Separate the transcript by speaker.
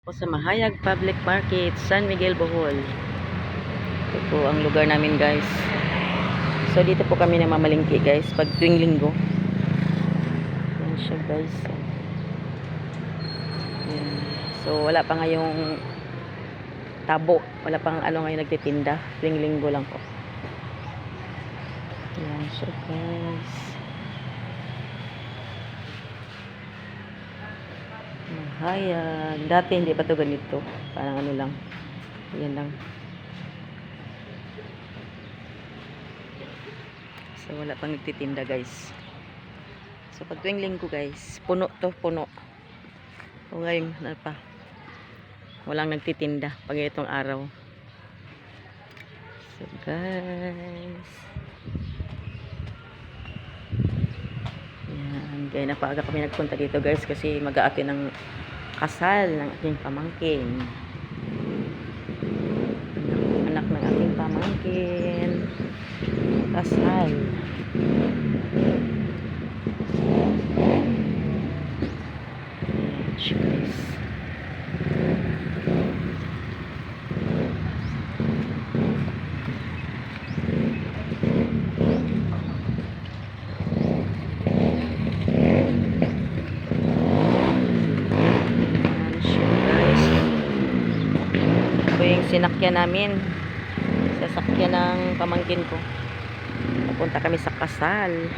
Speaker 1: po sa Mahayag Public Market, San Miguel, Bohol. Ito po ang lugar namin guys. So dito po kami namamalingki guys pag tuwing linggo. Yan siya guys. Yan. So wala pa ngayong tabo. Wala pang ano ngayon nagtitinda. Tuwing linggo lang po. Yan siya guys. Mahayag. Dati hindi pa to ganito. Parang ano lang. Yan lang. So wala pang nagtitinda guys. So pag tuwing linggo guys, puno to, puno. O ngayon, ano pa. Walang nagtitinda pag itong araw. So guys. Yan. Kaya napaaga kami nagpunta dito guys kasi mag-aatin ng kasal ng aking pamangkin. Anak ng aking pamangkin. Kasal. Ayan siya, guys. Ayan siya, guys. Ito yung sinakyan namin. Sasakyan ng pamangkin ko. Napunta kami sa kasal.